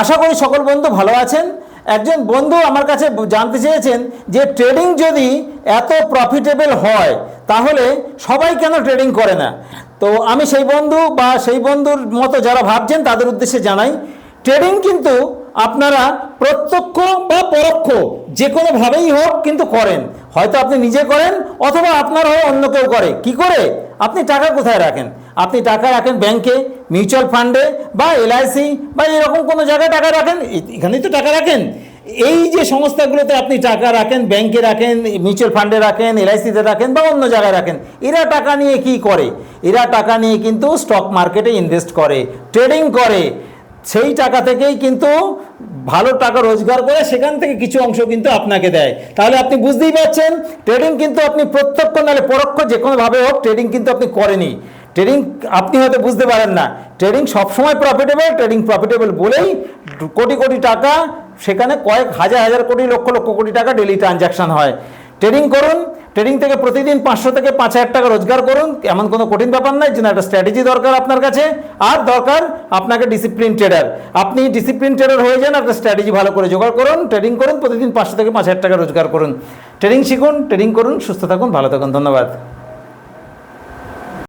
আশা করি সকল বন্ধু ভালো আছেন। একজন বন্ধু আমার কাছে জানতে চেয়েছেন যে ট্রেডিং যদি এত প্রফিটেবল হয়, তাহলে সবাই কেন ট্রেডিং করে না? তো আমি সেই বন্ধু বা সেই বন্ধুর মতো যারা ভাবছেন, তাদের উদ্দেশ্যে জানাই ট্রেডিং কিন্তু আপনারা প্রত্যক্ষ বা পরোক্ষ যে কোনোভাবেই হোক কিন্তু করেন। হয়তো আপনি নিজে করেন, অথবা আপনার হয়ে অন্য কেউ করে। কি করে? আপনি টাকা কোথায় রাখেন? আপনি টাকা রাখেন ব্যাংকে, মিউচুয়াল ফান্ডে বা এলআইসি বা এরকম কোনো জায়গায় টাকা রাখেন? এখানেই তো টাকা রাখেন। এই যে সংস্থাগুলোতে আপনি টাকা রাখেন, ব্যাংকে রাখেন, মিউচুয়াল ফান্ডে রাখেন এলআইসিতে রাখেন বা অন্য জায়গায় রাখেন, এরা টাকা নিয়ে কি করে? এরা টাকা নিয়ে কিন্তু স্টক মার্কেটে ইনভেস্ট করে ট্রেডিং করে। সেই টাকা থেকেই কিন্তু ভালো টাকা রোজগার করে সেখান থেকে কিছু অংশ কিন্তু আপনাকে দেয়। তাহলে আপনি বুঝতেই পারছেন ট্রেডিং কিন্তু আপনি প্রত্যক্ষ নাহলে পরোক্ষ যে কোনোভাবে হোক ট্রেডিং কিন্তু আপনি করেনি ট্রেডিং আপনি হয়তো বুঝতে পারেন না। ট্রেডিং সবসময় প্রফিটেবল ট্রেডিং প্রফিটেবল বলেই কোটি কোটি টাকা, সেখানে কয়েক হাজার হাজার কোটি, লক্ষ লক্ষ কোটি টাকা ডেলি ট্রানজ্যাকশন হয়। ট্রেডিং করুন ট্রেডিং থেকে প্রতিদিন পাঁচশো থেকে পাঁচ হাজার টাকা রোজগার করুন। এমন কোনো কঠিন ব্যাপার নাই জন্য একটা স্ট্র্যাটেজি দরকার আপনার কাছে। আর দরকার, আপনাকে ডিসিপ্লিন ট্রেডার আপনি ডিসিপ্লিন ট্রেডার হয়ে যান, একটা স্ট্র্যাটেজি ভালো করে জোগাড় করুন ট্রেডিং করুন, প্রতিদিন পাঁচশো থেকে পাঁচ হাজার টাকা রোজগার করুন। ট্রেডিং শিখুন ট্রেডিং করুন, সুস্থ থাকুন, ভালো থাকুন, ধন্যবাদ।